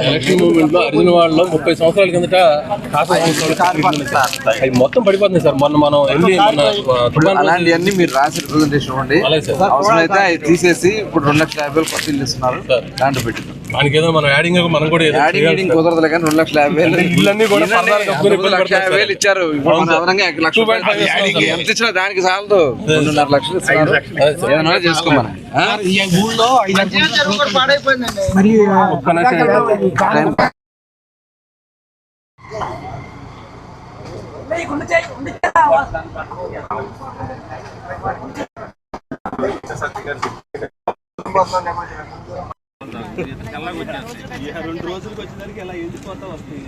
అర్జున్ వాళ్ళలో ముప్పై సంవత్సరాల కిందట అవి మొత్తం పడిపోతుంది సార్. మొన్న మనం వెళ్ళి అలాంటివన్నీ మీరు రాసి రిప్రజెంటేషన్ ఇవ్వండి. అవసరం అయితే అవి తీసేసి ఇప్పుడు రెండు లక్షల యాభై వేలు కొత్త ఇల్లు ఇస్తున్నారు. సార్. దాంట్లో పెట్టింది దానికి ఏదో మనం యాడింగ్ మనం కూడా యాడింగ్ చేయాలి గీడింగ్ సార్. కుదరదు కానీ రెండు లక్షల యాభై వేలు ఇళ్ళన్నీ కూడా లక్ష యాభై వేలు ఇచ్చారు ఇప్పుడు మన సార్. అదనంగా లక్ష 2.5 రూపాయలు ఇస్తున్నాం యాడింగ్ సార్. ఎంత ఇచ్చినా దానికి చాలదు రెండున్నర లక్షలు. ఏదైనా చేసుకోమని ఆ? ఒక్క నిమిషం. రెండు రోజులకి వచ్చేసరికి ఇలా ఎండిపోతా వస్తుంది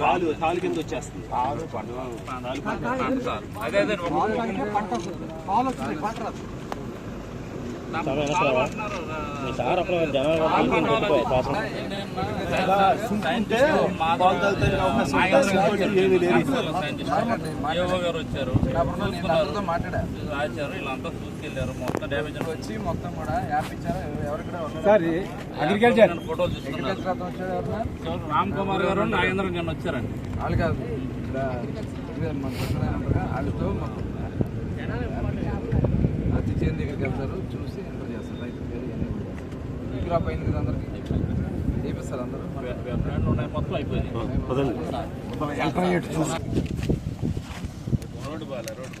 కాలు కాలు కింద వచ్చేస్తుంది గారు వచ్చారు మాట్లాడా రాశారు వీళ్ళంతా చూసుకెళ్ళారు మొత్తం డ్యామేజ్ వచ్చి మొత్తం కూడా యాప్ ఇచ్చారు ఎవరు కూడా అగ్రికల్చర్ ఫోటోలు? రామ్ కుమార్ గారు నాగేంద్ర నిన్న వచ్చారండి వాళ్ళు కాదు వాళ్ళతో మొత్తం క్రాప్ అయింది కదా అందరికి? చేపిస్తారు అందరూ? మొత్తం అయిపోయింది రోడ్డు బాగాలే రోడ్డు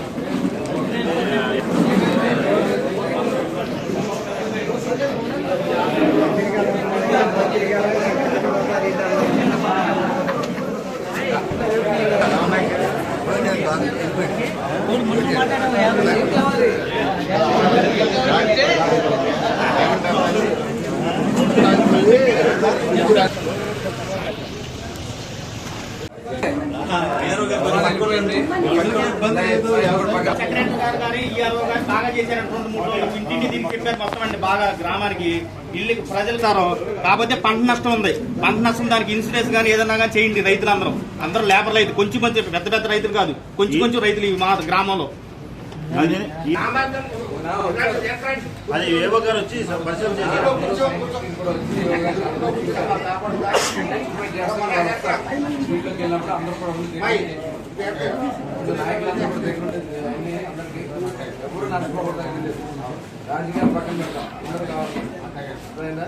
సెక్రటరీ గారు కానీ ఈఆర్ఓ గారు బాగా చేశారు. రెండు మూడు రోజులు ఇంటింటి దీనికి చెప్పారు మొత్తం అండి బాగా గ్రామానికి ఇల్లు ప్రజలు సారు కాకపోతే పంట నష్టం ఉంది. పంట నష్టం దానికి ఇన్సూరెన్స్ కానీ ఏదన్నా కానీ చేయండి రైతులందరూ. అందరూ లేబర్ రైతు కొంచెం కొంచెం పెద్ద పెద్ద రైతులు కాదు. కొంచెం కొంచెం రైతులు ఈ మా గ్రామంలో. అది ఏవో గారు వచ్చి పరిశీలన చేశారు. ఎవరు నష్టపోకూడదు అనేది లేదు. రాజకీయాలు పక్కన పెడతాం. అందరూ కావాలి. అర్థమైందా?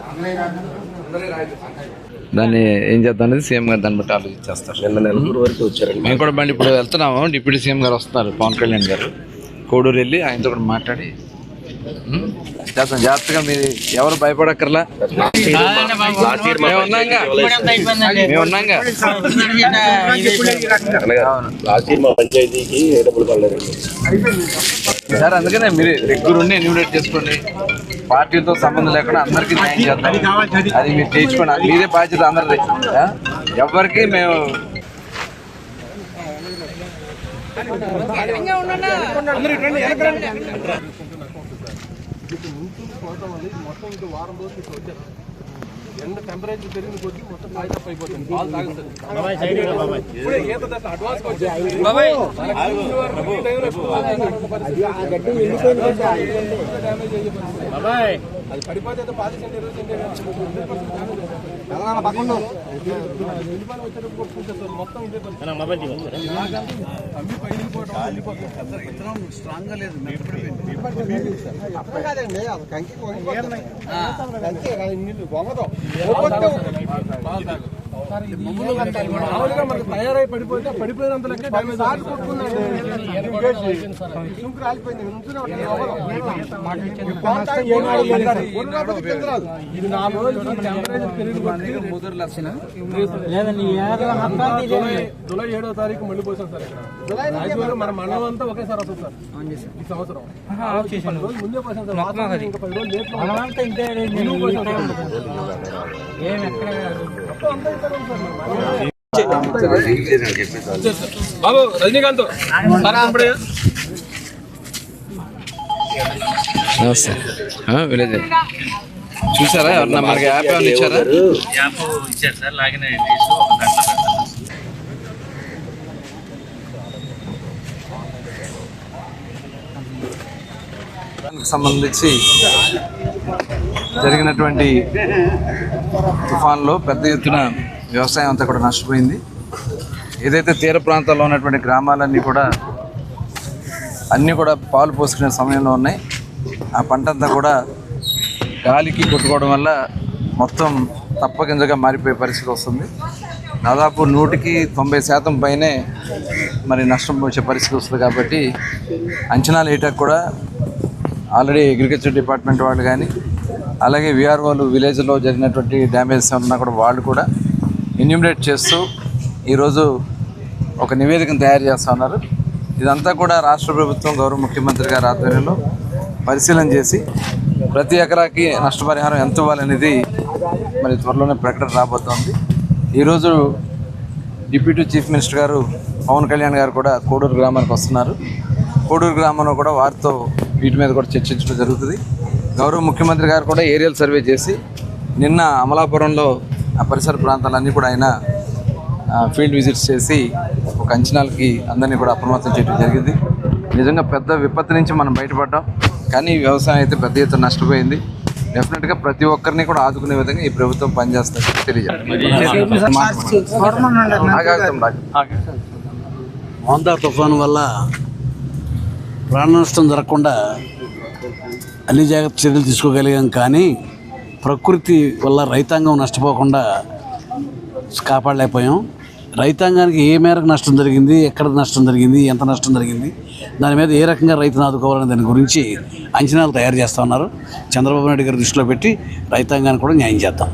అందరూ రాజకీయం దాన్ని ఏం చేద్దాం అనేది సీఎం గారు దాన్ని బట్టి ఆలోచించేస్తారు నిన్న నెలకూరు వరకు వచ్చారండి. మేము కూడా బండి ఇప్పుడు వెళ్తున్నాము. డిప్యూటీ సీఎం గారు వస్తున్నారు పవన్ కళ్యాణ్ గారు. కోడూరు వెళ్ళి ఆయనతో కూడా మాట్లాడి చేద్దాం జాగ్రత్తగా మీరు ఎవరు భయపడక్కర్లా? సార్ అందుకనే మీరు దగ్గర ఉండి ఎన్యూమినేట్ చేసుకోండి. పార్టీలతో సంబంధం లేకుండా అందరికీ న్యాయం చేద్దాం. అది మీరు చేయించుకోండి. అది మీదే బాధ్యత అందరిది? ఎవరికి మేము ఎండ టెంపరేచర్ పెరిగిన కొద్దీ మొత్తం కాయ తప్ప అయిపోతుంది. పాలు తాగుతుంది ఇప్పుడే ఈత దశ అడ్వాన్స్ వచ్చేసి ఈ టైంలో ఎక్కువ డ్యామేజ్ అయ్యే పరిస్థితి. అది పడిపోతే పాతి ఇరవై వచ్చేటప్పుడు కొట్టుకుంటే సార్ మొత్తం ఇదే లేదు. మామూలుగా మనకు తయారై పడిపోతే పడిపోయినంత లెక్క డ్యామేజ్ ఇది నాలుగు రోజులు టెంపరేచర్ పెరిగి కొద్దీ ముదురు లక్షణం జూలై జూలై ఏడో తారీఖు మళ్ళీ పోసాం సార్ ఇక్కడ. మన మండలం అంతా ఒకేసారి వస్తుంది సార్. ఈ సంవత్సరం. ముందే పోసాం సార్. ఇంకా పది రోజులు లేట్. బాబు రజనీకాంత్. సార్ నమస్తే. విలేజ్ చూసారా? ఎవరన్నా మనకి యాప్ ఏమైనా ఇచ్చారా? యాప్ ఇచ్చారు సార్ లాగిన్ అయ్యండి దానికి సంబంధించి జరిగినటువంటి తుఫాన్లో పెద్ద ఎత్తున వ్యవసాయం అంతా కూడా నష్టపోయింది. ఏదైతే తీర ప్రాంతాల్లో ఉన్నటువంటి గ్రామాలన్నీ కూడా అన్నీ కూడా పాలు పోసుకునే సమయంలో ఉన్నాయి. ఆ పంట అంతా కూడా గాలికి కొట్టుకోవడం వల్ల మొత్తం తప్పకిందగా మారిపోయే పరిస్థితి వస్తుంది. దాదాపు నూటికి తొంభై శాతం పైనే మరి నష్టం వచ్చే పరిస్థితి వస్తుంది కాబట్టి అంచనాలు వేయటానికి కూడా ఆల్రెడీ అగ్రికల్చర్ డిపార్ట్మెంట్ వాళ్ళు కానీ అలాగే విఆర్ఓలు విలేజ్లో జరిగినటువంటి డ్యామేజెస్ ఉన్నా కూడా వాళ్ళు కూడా ఎన్యూమినేట్ చేస్తూ ఈరోజు ఒక నివేదికను తయారు చేస్తూ ఉన్నారు. ఇదంతా కూడా రాష్ట్ర ప్రభుత్వం గౌరవ ముఖ్యమంత్రి గారి ఆధ్వర్యంలో పరిశీలన చేసి ప్రతి ఎకరాకి నష్టపరిహారం ఎంత ఇవ్వాలనేది మరి త్వరలోనే ప్రకటన రాబోతోంది. ఈరోజు డిప్యూటీ చీఫ్ మినిస్టర్ గారు పవన్ కళ్యాణ్ గారు కూడా కోడూరు గ్రామానికి వస్తున్నారు. కోడూరు గ్రామంలో కూడా వారితో వీటి మీద కూడా చర్చించడం జరుగుతుంది. గౌరవ ముఖ్యమంత్రి గారు కూడా ఏరియల్ సర్వే చేసి నిన్న అమలాపురంలో ఆ పరిసర ప్రాంతాలన్నీ కూడా ఆయన ఫీల్డ్ విజిట్స్ చేసి ఒక అంచనాలకి అందరినీ కూడా అప్రమత్తం చేయడం జరిగింది. నిజంగా పెద్ద విపత్తు నుంచి మనం బయటపడ్డాం. కానీ వ్యవసాయం అయితే పెద్ద ఎత్తున నష్టపోయింది. డెఫినెట్గా ప్రతి ఒక్కరిని కూడా ఆదుకునే విధంగా ఈ ప్రభుత్వం పనిచేస్తుందని తెలియజేస్తుంది మోందా తుఫాను వల్ల ప్రాణ నష్టం జరగకుండా అన్ని జాగ్రత్త చర్యలు తీసుకోగలిగాం కానీ ప్రకృతి వల్ల రైతాంగం నష్టపోకుండా కాపాడలేకపోయాం. రైతాంగానికి ఏ మేరకు నష్టం జరిగింది ఎక్కడ నష్టం జరిగింది ఎంత నష్టం జరిగింది దాని మీద ఏ రకంగా రైతును ఆదుకోవాలనే దాని గురించి అంచనాలు తయారు చేస్తూ ఉన్నారు. చంద్రబాబు నాయుడు గారి దృష్టిలో పెట్టి రైతాంగానికి కూడా న్యాయం చేద్దాం.